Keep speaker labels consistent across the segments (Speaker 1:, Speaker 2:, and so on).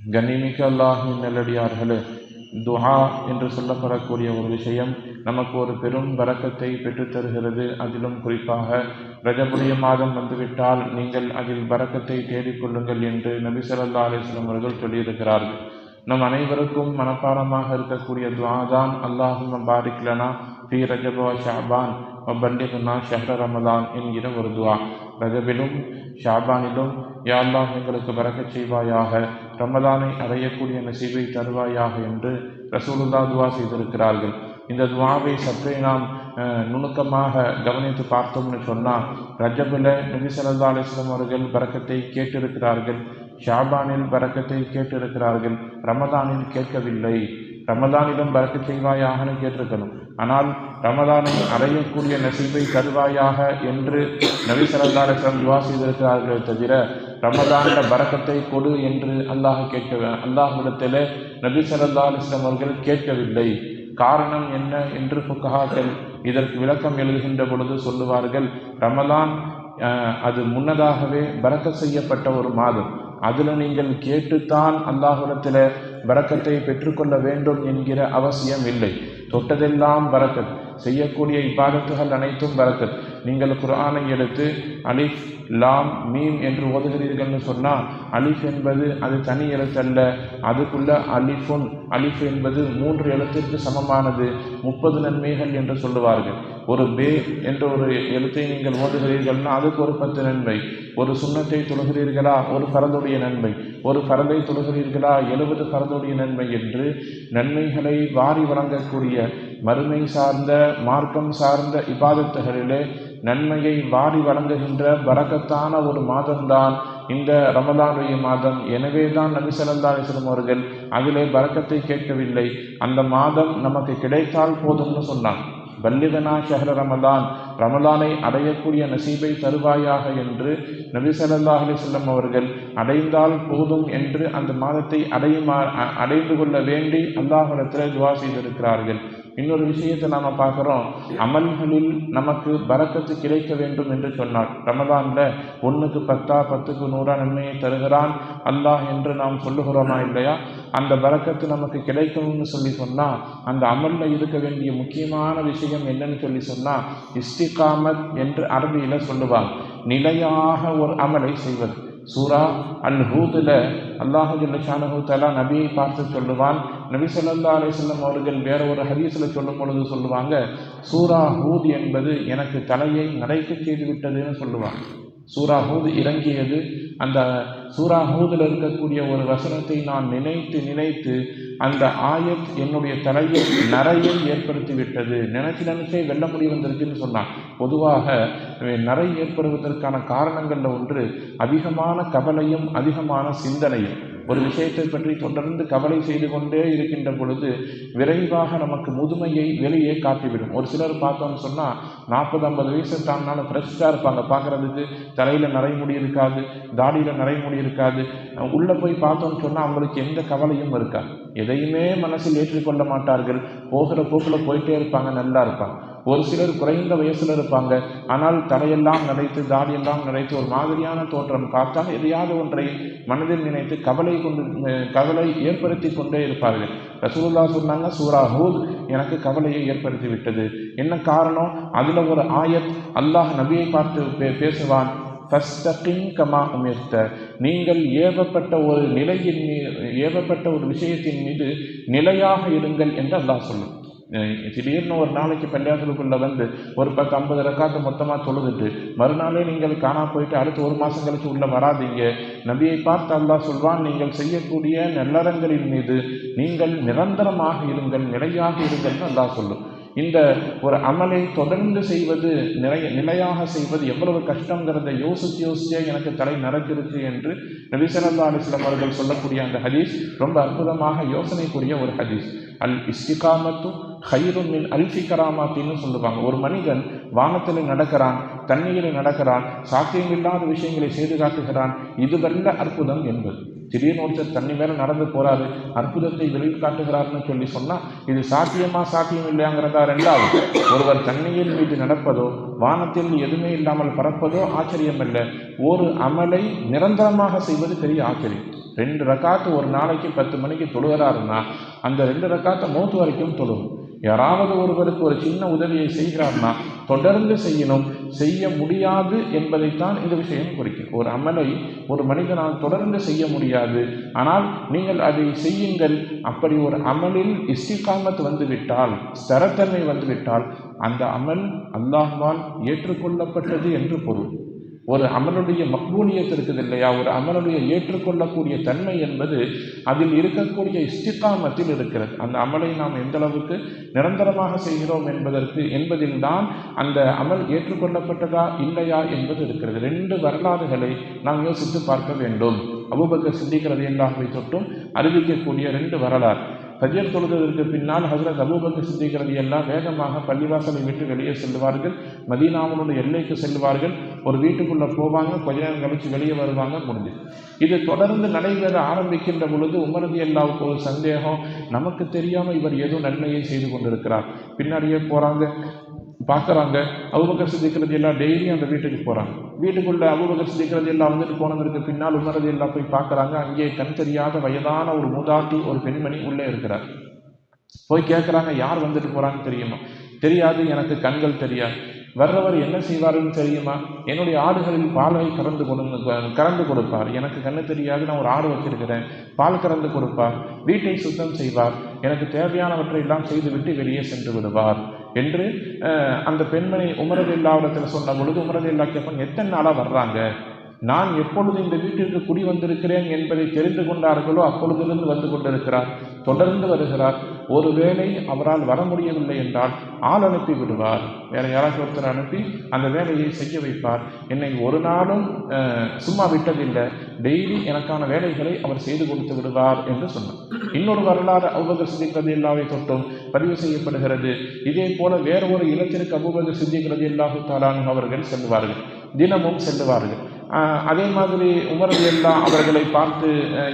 Speaker 1: கண்ணிமிக்க அல்லாஹின் நல்லடியார்களே துஹா என்று சொல்லப்படக்கூடிய ஒரு விஷயம் நமக்கு ஒரு பெரும் வரக்கத்தை பெற்றுத்தருகிறது அதிலும் குறிப்பாக ரஜபுரிய மாதம் வந்துவிட்டால் நீங்கள் அதில் வரக்கத்தை தேடிக்கொள்ளுங்கள் என்று நபி ஸல்லல்லாஹு அவர்கள் சொல்லியிருக்கிறார்கள். நம் அனைவருக்கும் மனப்பாடமாக இருக்கக்கூடிய துவா தான். அல்லாஹும் பாதிக்கலனா லனா ஃபி ரஜப ஷாபான் வபல்லிகுனா ஷஹ்ர ரமதான் என்கிற ஒரு துவா ரஜபிலும் ஷாபானிலும் யா எங்களுக்கு வரக்கச் செய்வாயாக ரமதானை அடையக்கூடிய நசீபை தருவாயாக என்று ரசூலுல்லா துவா செய்திருக்கிறார்கள். இந்த துவாவை சற்றே நாம் நுணுக்கமாக கவனித்து பார்த்தோம்னு சொன்னால் ரஜபில் நபி ஸல்லல்லாஹு அலைஹி அவர்கள் பறக்கத்தை கேட்டிருக்கிறார்கள். ஷாபானில் பறக்கத்தை கேட்டிருக்கிறார்கள். ரமதானில் கேட்கவில்லை. ரமதானிலும் பறக்கச் செய்வாயாகனு கேட்டிருக்கணும். ஆனால் ரமதானை அடையக்கூடிய நசீபை தருவாயாக என்று நபி ஸல்லல்லாஹு அலைஹி துவா செய்திருக்கிறார்களே தவிர ரமதான பறக்கத்தை கொடு என்று அல்லாஹ் கேட்க அல்லாஹ்விடத்தில் நபி ஸல்லல்லாஹு அலைஹி அவர்கள் கேட்கவில்லை. காரணம் என்ன என்று புக்ககாக்கள் இதற்கு விளக்கம் எழுதுகின்ற பொழுது சொல்லுவார்கள் ரமதான் அது முன்னதாகவே பறக்க செய்யப்பட்ட ஒரு மாதம். அதில் நீங்கள் கேட்டுத்தான் அல்லாஹ்விடத்தில் பறக்கத்தை பெற்றுக்கொள்ள வேண்டும் என்கிற அவசியம் இல்லை. தொட்டதெல்லாம் வரக்கத். செய்யக்கூடிய இப்பாதத்துகள் அனைத்தும் வரக்கத். நீங்கள் குரானை எடுத்து அலிஃப் லாம் மீம் என்று ஓதுகிறீர்கள்னு சொன்னால் அலிஃப் என்பது அது தனி எழுத்தல்ல அதுக்குள்ள அலிஃபுன் அலிஃப் என்பது மூன்று எழுத்திற்கு சமமானது. முப்பது நன்மைகள் என்று சொல்லுவார்கள். ஒரு பே என்ற ஒரு எழுத்தை நீங்கள் ஓதுகிறீர்கள்னா அதுக்கு ஒரு பத்து நன்மை. ஒரு சுண்ணத்தை தொழுகிறீர்களா ஒரு பரந்துடைய நன்மை. ஒரு பரதை தொழுகிறீர்களா எழுபது பரந்துடைய நன்மை என்று நன்மைகளை வாரி வழங்கக்கூடிய மறுமை சார்ந்த மார்க்கம் சார்ந்த இபாதத்துகளிலே நன்மையை வாரி வழங்குகின்ற பரக்கத்தான ஒரு மாதம்தான் இந்த ரமதானுடைய மாதம். எனவே தான் நபி ஸல்லல்லாஹு அலைஹி அவர்கள் அதிலே பரக்கத்தை கேட்கவில்லை. அந்த மாதம் நமக்கு கிடைத்தால் போதும்னு சொன்னான் பல்லிதனா ஷஹர ரமலான் ரமலானை அடையக்கூடிய நசீபை தருவாயாக என்று நபி ஸல்லல்லாஹு அவர்கள் அடைந்தால் போதும் என்று அந்த மாதத்தை அடையுமா அடைந்து கொள்ள வேண்டி அல்லாஹிடத்தில் துவா செய்திருக்கிறார்கள். இன்னொரு விஷயத்தை நாம பார்க்குறோம். அமல்களில் நமக்கு பரக்கத்து கிடைக்க வேண்டும் என்று சொன்னார். ரமதான்ல ஒன்றுக்கு பத்தா பத்துக்கு நூறா நன்மையை தருகிறான் அல்லாஹ் என்று நாம் சொல்லுகிறோமா இல்லையா? அந்த பரக்கத்து நமக்கு கிடைக்கணும்னு சொல்லி சொன்னால் அந்த அமலில் இருக்க வேண்டிய முக்கியமான விஷயம் என்னன்னு சொல்லி சொன்னால் இஸ்திகாமத் என்று அரபியில் சொல்லுவார் நிலையாக ஒரு அமலை செய்வது. சூரா அல் ஹூதில் அல்லாஹு ஜல்லஷானஹு தஆலா நபியை பார்த்து சொல்லுவான். நபி சொல்லல்லா அலிஸ்லம் அவர்கள் வேற ஒரு ஹதீஸில் சொல்லும் பொழுது சொல்லுவாங்க சூரா ஹூத் என்பது எனக்கு தலையை நரைக்க செய்துவிட்டதுன்னு சொல்லுவாங்க. சூரா ஹூத் இறங்கியது. அந்த சூரா ஹூதில் இருக்கக்கூடிய ஒரு வசனத்தை நான் நினைத்து நினைத்து அந்த ஆயத் என்னுடைய தலையில் நரையை ஏற்படுத்தி விட்டது நினைச்சு நினைச்சே வெல்ல முடி வந்திருக்குன்னு சொன்னான். பொதுவாக நரை ஏற்படுவதற்கான காரணங்களில் ஒன்று அதிகமான கவலையும் அதிகமான சிந்தனையும். ஒரு விஷயத்தை பற்றி தொடர்ந்து கவலை செய்து கொண்டே இருக்கின்ற பொழுது விரைவாக நமக்கு முதுமையை வெளியே காட்டிவிடும். ஒரு சிலர் பார்த்தோம்னு சொன்னால் நாற்பது ஐம்பது வயசு தாண்டினாலும் ஃப்ரெஷ்ஷாக இருப்பாங்க. பார்க்குறதுக்கு தலையில் நரைமுடி இருக்காது தாடியில் நரைமுடி இருக்காது. உள்ளே போய் பார்த்தோம்னு சொன்னால் அவங்களுக்கு எந்த கவலையும் இருக்காது. எதையுமே மனசில் ஏற்றுக்கொள்ள மாட்டார்கள். போகிற போக்கில் போயிட்டே இருப்பாங்க நல்லா இருப்பாங்க. ஒரு சிலர் குறைந்த வயசில் இருப்பாங்க. ஆனால் தலையெல்லாம் நடைத்து தாடியெல்லாம் நரைத்து ஒரு மாதிரியான தோற்றம் பார்த்தால் எதையாவது ஒன்றை மனதில் நினைத்து கவலை கொண்டு கவலை ஏற்படுத்தி கொண்டே இருப்பார்கள். ரசூல்லா சொன்னாங்க சூரா ஹூத் எனக்கு கவலையை ஏற்படுத்தி விட்டது என்ன காரணம்? அதில் ஒரு ஆயத் அல்லாஹ் நபியை பார்த்து பே- பேசுவான். ஃபஸ்தகிம் கமா உமிர்த்த. நீங்கள் ஏவப்பட்ட ஒரு நிலையின் மீது ஏவப்பட்ட ஒரு விஷயத்தின் மீது நிலையாக இருங்கள் என்று அல்லாஹ் சொல்லும். திடீர்னு ஒரு நாளைக்கு பள்ளியாசலுக்குள்ளே வந்து ஒரு பத்து ஐம்பது ரக்காத்து மொத்தமாக தொழுதுட்டு மறுநாளே நீங்கள் காணா போயிட்டு அடுத்து ஒரு மாதம் கழிச்சு உள்ளே வராதீங்க. நபியை பார்த்து அல்லாஹ் சொல்வான் நீங்கள் செய்யக்கூடிய நல்லறங்களின் மீது நீங்கள் நிரந்தரமாக இருங்கள் நிலையாக இருங்கள்னு அல்லாஹ் சொல்லும். இந்த ஒரு அமலை தொடர்ந்து செய்வது நிறைய நிலையாக செய்வது எவ்வளவு கஷ்டங்கிறத யோசித்து யோசிச்சே எனக்கு தலை நடக்கிறது என்று நபி ஸல்லல்லாஹு அவர்கள் சொல்லக்கூடிய அந்த ஹதீஸ் ரொம்ப அற்புதமாக யோசனைக்குரிய ஒரு ஹதீஸ். அல் இஸ்திகாமத்து ஹைருன் மின் அல்ஃபி கராமாத்தின்னு சொல்லுவாங்க. ஒரு மனிதன் வானத்தில் நடக்கிறான் தண்ணீரில் நடக்கிறான் சாத்தியமில்லாத விஷயங்களை செய்து காட்டுகிறான் இதுவல்ல அற்புதம் என்பது. திடீர்னு ஒருத்தர் தண்ணி மேலே நடந்து போகிறாரு அற்புதத்தை வெளியில் காட்டுகிறார்னு சொல்லி சொன்னால் இது சாத்தியமா சாத்தியம் இல்லையாங்கிறதா ரெண்டாவது. ஒருவர் தண்ணீர் மீது நடப்பதோ வானத்தில் எதுவுமே இல்லாமல் பறப்பதோ ஆச்சரியம் இல்லை ஒரு அமலை நிரந்தரமாக செய்வது பெரிய ஆச்சரியம். ரெண்டு ரக்காத்து ஒரு நாளைக்கு பத்து மணிக்கு தொழுகிறாருன்னா அந்த ரெண்டு ரக்காத்தை மூத்து வரைக்கும் தொழுகும். யாராவது ஒருவருக்கு ஒரு சின்ன உதவியை செய்கிறார்னா தொடர்ந்து செய்யணும் செய்ய முடியாது என்பதைத்தான் இந்த விஷயம் குறிக்கும். ஒரு அமலை ஒரு மனிதனால் தொடர்ந்து செய்ய முடியாது. ஆனால் நீங்கள் அதை செய்யுங்கள். அப்படி ஒரு அமலில் இஸ்டிகாமத் வந்துவிட்டால் ஸ்தரத்தன்மை வந்துவிட்டால் அந்த அமல் அல்லாஹ்வால் ஏற்றுக்கொள்ளப்பட்டது என்று பொருள். ஒரு அமலுடைய மக்பூலியத் இருக்குது இல்லையா ஒரு அமலுடைய ஏற்றுக்கொள்ளக்கூடிய தன்மை என்பது அதில் இருக்கக்கூடிய இஷ்டிகாமத்தில் இருக்கிறது. அந்த அமலை நாம் எந்த அளவுக்கு நிரந்தரமாக செய்கிறோம் என்பதற்கு என்பதில்தான் அந்த அமல் ஏற்றுக்கொள்ளப்பட்டதா இல்லையா என்பது இருக்கிறது. ரெண்டு வரலாறுகளை நாம் யோசித்து பார்க்க வேண்டும். அபுபக்கர் சிந்திக்கிறது எல்லாமே தொட்டும் அறிவிக்கக்கூடிய ரெண்டு வரலாறு. ஃபஜர் தொழுதற்கு பின்னால் ஹசரத் அபூபக்கர் சித்திக்கிறது எல்லாம் வேகமாக பள்ளிவாசலை விட்டு வெளியே செல்வார்கள். மதீனாவுடைய எல்லைக்கு செல்வார்கள். ஒரு வீட்டுக்குள்ளே போவாங்க கொஞ்ச நேரம் கழிச்சு வெளியே வருவாங்க முடிஞ்சு இது தொடர்ந்து நடைபெற ஆரம்பிக்கின்ற பொழுது உமரதி அல்லாவுக்கு ஒரு சந்தேகம் நமக்கு தெரியாமல் இவர் ஏதோ நன்மையை செய்து கொண்டிருக்கிறார். பின்னாடியே போகிறாங்க பார்க்குறாங்க. அபுபக்கர் சித்திக்கிறது எல்லாம் டெய்லியும் அந்த வீட்டுக்கு போகிறாங்க வீட்டுக்குள்ளே அபுபக்கர் சித்திக்கிறது எல்லாம் வந்துட்டு போனதற்கு பின்னால் உமரது எல்லாம் போய் பார்க்குறாங்க. அங்கே கண் தெரியாத வயதான ஒரு மூதாட்டி ஒரு பெண்மணி உள்ளே இருக்கிறார். போய் கேட்குறாங்க யார் வந்துட்டு போகிறாங்கன்னு தெரியுமா? தெரியாது எனக்கு கண்கள் தெரியாது. வர்றவர் என்ன செய்வாருன்னு தெரியுமா? என்னுடைய ஆடுகளில் பாலை கறந்து கொடுங்க கறந்து கொடுப்பார். எனக்கு கண்ணு தெரியாது நான் ஒரு ஆடு வச்சிருக்கிறேன். பால் கறந்து கொடுப்பார். வீட்டை சுத்தம் செய்வார். எனக்கு தேவையானவற்றை எல்லாம் செய்துவிட்டு வெளியே சென்று விடுவார். என்று அந்த பெண்மணி உமரது இல்லாவிடத்தில் சொன்ன பொழுது உமரது இல்லா கேட்பாங்க எத்தனை நாளாக வர்றாங்க? நான் எப்பொழுது இந்த வீட்டிற்கு குடி வந்திருக்கிறேன் என்பதை தெரிந்து கொண்டார்களோ அப்பொழுதிலிருந்து வந்து கொண்டிருக்கிறார். தொடர்ந்து வருகிறார். ஒருவேளை அவரால் வர முடியவில்லை என்றால் ஆள் அனுப்பி விடுவார். வேற யாராச்சும் ஒருத்தர் அனுப்பி அந்த வேலையை செய்ய வைப்பார். என்னை ஒரு நாளும் சும்மா விட்டதில்லை. டெய்லி எனக்கான வேலைகளை அவர் செய்து கொடுத்து விடுவார் என்று சொன்னார். இன்னொரு வரலாறு அபுபக்கர் சித்திக்கிறது எல்லாவை தொட்டும் பதிவு செய்யப்படுகிறது. இதே போல வேற ஒரு இனத்திற்கு அபுபக்கர் சித்திக்கிறது எல்லாஹு தாலான் அவர்கள் செல்வார்கள். தினமும் செல்லுவார்கள் அதே மாதிரி உமரது எல்லாம் அவர்களை பார்த்து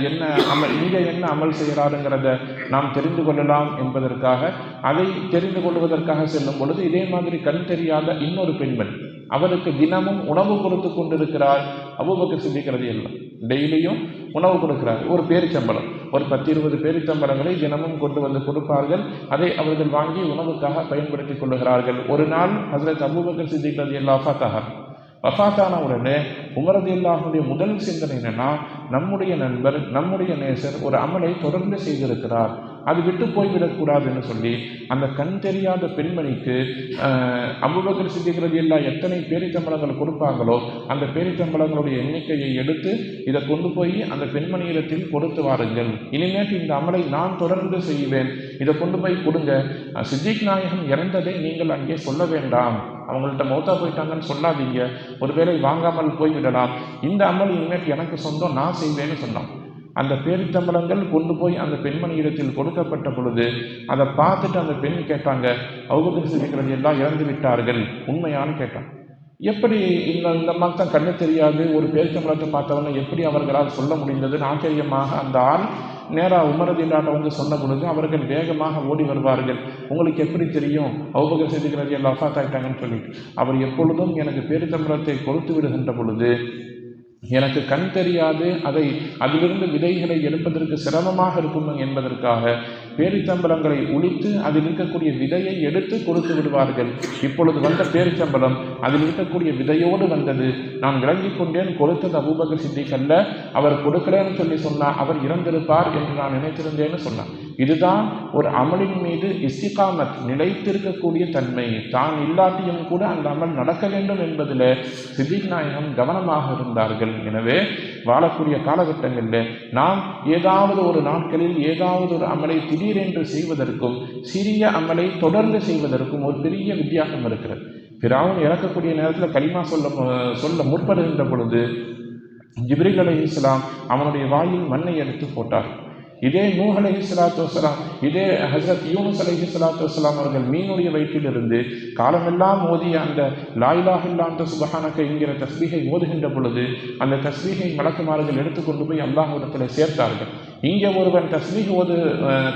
Speaker 1: என்ன அமல் இங்கே என்ன அமல் செய்கிறாருங்கிறத நாம் தெரிந்து கொள்ளலாம் என்பதற்காக அதை தெரிந்து கொள்வதற்காக செல்லும் பொழுது இதே மாதிரி கண் தெரியாத இன்னொரு பெண்மண் அவருக்கு தினமும் உணவு கொடுத்து கொண்டிருக்கிறார் அபூபக்கர் சிந்திக்கிறது இல்லை டெய்லியும் உணவு கொடுக்கிறார். ஒரு பேரிச்சம்பளம் ஒரு பத்து இருபது பேரிச்சம்பளங்களை தினமும் கொண்டு வந்து கொடுப்பார்கள். அதை அவர்கள் வாங்கி உணவுக்காக பயன்படுத்திக் கொள்ளுகிறார்கள். ஒரு நாள் ஹசரத் அபூபக்கர் சித்திக்கிறது எல்லா ஃபத்தாகர் வஃபாத்தான உடனே உமரது இல்லாஹுடைய முதல் சிந்தனை என்னென்னா நம்முடைய நண்பர் நம்முடைய நேசர் ஒரு அமலை தொடர்ந்து செய்திருக்கிறார். அது விட்டு போய்விடக்கூடாதுன்னு சொல்லி அந்த கண் தெரியாத பெண்மணிக்கு ஆஹ், சித்திக்கிறது எல்லாம் எத்தனை பேரித்தம்பளங்கள் கொடுப்பாங்களோ அந்த பேரித்தம்பளங்களுடைய எண்ணிக்கையை எடுத்து இதை கொண்டு போய் அந்த பெண்மணியிடத்தில் கொடுத்து வாருங்கள். இனிமேட்டு இந்த அமலை நான் தொடர்ந்து செய்வேன். இதை கொண்டு போய் கொடுங்க. சித்திக் நாயகம் இறந்ததை நீங்கள் அங்கே சொல்ல வேண்டாம். அவங்கள்ட்ட மௌத்தா போயிட்டாங்கன்னு சொல்லாதீங்க. ஒருவேளை வாங்காமல் போய்விடலாம். இந்த அமல் இனிமேட்டு எனக்கு சொந்தம் நான் செய்வேன்னு சொன்னான். அந்த பேரித்தம்பளங்கள் கொண்டு போய் அந்த பெண்மணியிடத்தில் கொடுக்கப்பட்ட பொழுது அதை பார்த்துட்டு அந்த பெண் கேட்டாங்க அவுபக்கர் எல்லாம் இறந்து விட்டார்கள். உண்மையான்னு கேட்டான். எப்படி இந்த இந்த மக்கள் கண்ணு தெரியாது ஒரு பேரித்தம்பளத்தை பார்த்தவன எப்படி அவர்களால் சொல்ல முடிந்தது? ஆச்சரியமாக அந்த ஆள் நேராக உமரதில்லாட்ட வந்து சொன்ன பொழுது அவர்கள் வேகமாக ஓடி வருவார்கள். உங்களுக்கு எப்படி தெரியும்? அவுபகர் செய்திக்கிறது எல்லாம் அஃபாத்தாயிட்டாங்கன்னு சொல்லி சொல்லிட்டு. அவர் எப்பொழுதும் எனக்கு பேரித்தம்பளத்தை கொடுத்து விடுகின்ற பொழுது எனக்கு கண் தெரியாது அதை அதிலிருந்து விதைகளை எடுப்பதற்கு சிரமமாக இருக்கும் என்பதற்காக பேரிச்சம்பளங்களை உளித்து அதில் இருக்கக்கூடிய விதையை எடுத்து கொடுத்து விடுவார்கள். இப்பொழுது வந்த பேரிச்சம்பளம் அதில் இருக்கக்கூடிய விதையோடு வந்தது. நான் விளங்கிக் கொண்டேன் கொடுத்தது அபூபக்கர் சித்திக் அல்ல. அவர் கொடுக்கலன்னு சொல்லி சொன்னார் அவர் இறந்திருப்பார் என்று நான் நினைத்திருந்தேன்னு சொன்னார் இதுதான் ஒரு அமலின் மீது இசிகாமத் நிலைத்திருக்கக்கூடிய தன்மை. தான் இல்லாட்டியும் கூட அந்த அமல் நடக்க வேண்டும் என்பதில் சித்திக் நாயகம் கவனமாக இருந்தார்கள். எனவே வாழக்கூடிய காலகட்டங்களில் நாம் ஏதாவது ஒரு நாட்களில் ஏதாவது ஒரு அமலை திடீரென்று செய்வதற்கும் சிறிய அமலை தொடர்ந்து செய்வதற்கும் ஒரு பெரிய வித்தியாசம் இருக்கிறது. பிறாவும் இறக்கக்கூடிய நேரத்தில் கலிமா சொல்ல சொல்ல முற்படுகின்ற பொழுது ஜிப்ரில் இஸ்லாம் அவனுடைய வாயில் மண்ணை எடுத்து போட்டார். இதே நூஹ் அலஹி சலாத்து வலாம் இதே ஹசரத் யூனஸ் அலஹி சலாத்து வலாம் அவர்கள் மீனுடைய வயிற்றிலிருந்து காலமெல்லாம் ஓதிய அந்த லாயிலாஹில்லாந்த சுபஹானக்க என்கிற தஸ்பீகை ஓதுகின்ற பொழுது அந்த தஸ்பீகை மலக்குமார்கள் எடுத்துக்கொண்டு போய் அல்லாஹ்விடத்தில் சேர்த்தார்கள். இங்கே ஒருவன் தஸ்மீக ஓது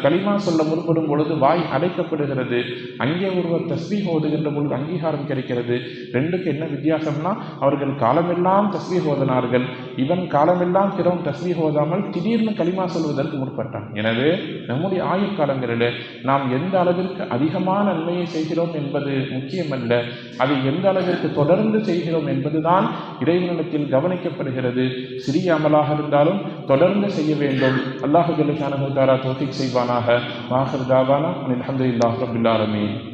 Speaker 1: களிமா சொல்ல முற்படும் பொழுது வாய் அடைக்கப்படுகிறது. அங்கே ஒருவர் தஸ்மீக ஓதுகின்ற பொழுது அங்கீகாரம் கிடைக்கிறது. ரெண்டுக்கு என்ன வித்தியாசம்னா அவர்கள் காலமெல்லாம் தஸ்மீக ஓதினார்கள். இவன் காலமெல்லாம் பிறவும் தஸ்மீக ஓதாமல் திடீர்னு களிமா சொல்வதற்கு முற்பட்டான். எனவே நம்முடைய ஆயுட்காலங்களில் நாம் எந்த அளவிற்கு அதிகமான நன்மையை செய்கிறோம் என்பது முக்கியமல்ல. அதை எந்த அளவிற்கு தொடர்ந்து செய்கிறோம் என்பதுதான் இறைவனிடத்தில் கவனிக்கப்படுகிறது. சிறிய அமலாக இருந்தாலும் தொடர்ந்து செய்ய வேண்டும். அல்லாஹு ஜல்லுஷானு தாரா தோஃபிக் செய்வானாக. மாஹர் தாவானா அல்ஹம்துலில்லாஹ் ரபில் ஆலமீன்.